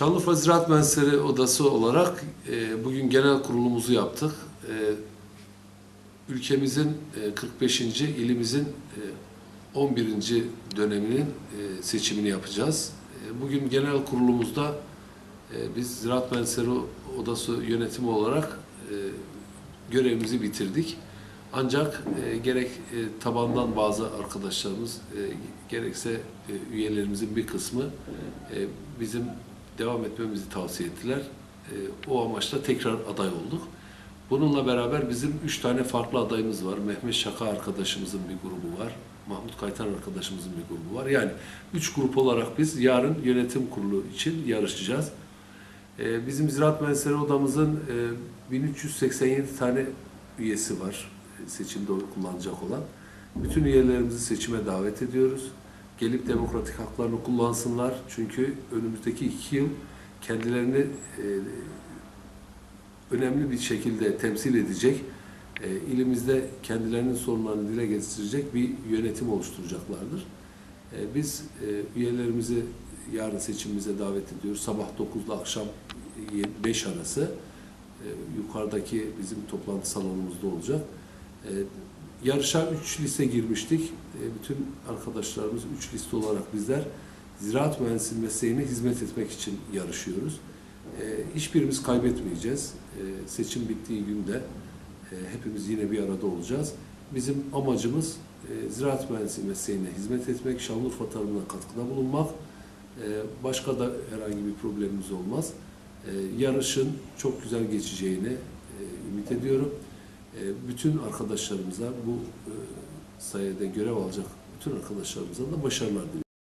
Şanlıurfa Ziraat Mühendisleri Odası olarak e, bugün genel kurulumuzu yaptık. E, ülkemizin e, 45. ilimizin e, 11. döneminin e, seçimini yapacağız. E, bugün genel kurulumuzda e, biz Ziraat Mühendisleri Odası yönetimi olarak e, görevimizi bitirdik. Ancak e, gerek e, tabandan bazı arkadaşlarımız e, gerekse e, üyelerimizin bir kısmı e, bizim devam etmemizi tavsiye ettiler. E, o amaçla tekrar aday olduk. Bununla beraber bizim üç tane farklı adayımız var. Mehmet Şaka arkadaşımızın bir grubu var. Mahmut Kaytan arkadaşımızın bir grubu var. Yani üç grup olarak biz yarın yönetim kurulu için yarışacağız. E, bizim Ziraat Mühendisleri Odamızın e, 1387 tane üyesi var seçimde oy kullanacak olan. Bütün üyelerimizi seçime davet ediyoruz. Gelip demokratik haklarını kullansınlar. Çünkü önümüzdeki iki yıl kendilerini e, önemli bir şekilde temsil edecek, e, ilimizde kendilerinin sorunlarını dile getirecek bir yönetim oluşturacaklardır. E, biz e, üyelerimizi yarın seçimimize davet ediyoruz. Sabah 9 ile akşam 5 arası e, yukarıdaki bizim toplantı salonumuzda olacak. E, yarışa 3 liste girmiştik. E, bütün arkadaşlarımız 3 liste olarak bizler ziraat mühendisliği mesleğine hizmet etmek için yarışıyoruz. E, hiçbirimiz kaybetmeyeceğiz. E, seçim bittiği günde e, hepimiz yine bir arada olacağız. Bizim amacımız e, ziraat mühendisliği mesleğine hizmet etmek, Şanlıurfa tarımına katkıda bulunmak. E, başka da herhangi bir problemimiz olmaz. E, yarışın çok güzel geçeceğini e, ümit ediyorum. E, bütün arkadaşlarımıza bu e, sayede görev alacak bütün arkadaşlarımıza da başarılar diliyorum.